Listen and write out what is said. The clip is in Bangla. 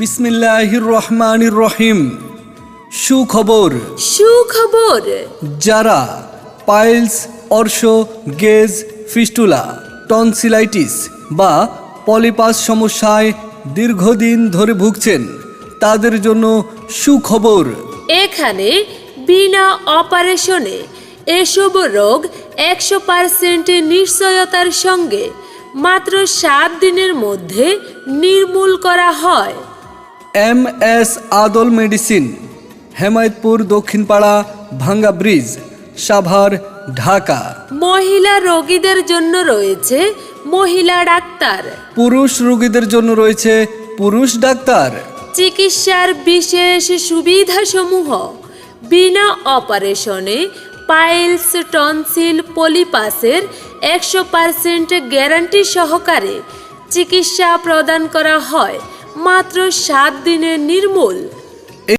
বিসমিল্লাহির রহমানির রহিম। সুখবর। সুখবর। যারা পাইলস অর্শ গেজ ফিস্টুলা টনসিলাইটিস বা পলিপাস সমস্যায় দীর্ঘদিন ধরে ভুগছেন তাদের জন্য সুখবর। এখানে বিনা অপারেশনে এসব রোগ একশো পার্সেন্ট নিশ্চয়তার সঙ্গে মাত্র সাত দিনের মধ্যে নির্মূল করা হয়। M S Adal medicine Hemayetpur Dakshinpara ভাঙ্গা ব্রিজ সাভার ঢাকা। মহিলা রোগীদের জন্য রয়েছে মহিলা ডাক্তার। পুরুষ রোগীদের জন্য রয়েছে পুরুষ ডাক্তার। চিকিৎসার বিশেষ সুবিধাসমূহ বিনা অপারেশনে পাইলস টনসিল পলিপাসের একশো পার্সেন্ট গ্যারান্টি সহকারে চিকিৎসা প্রদান করা হয়। মাত্র সাত দিনের নির্মূল।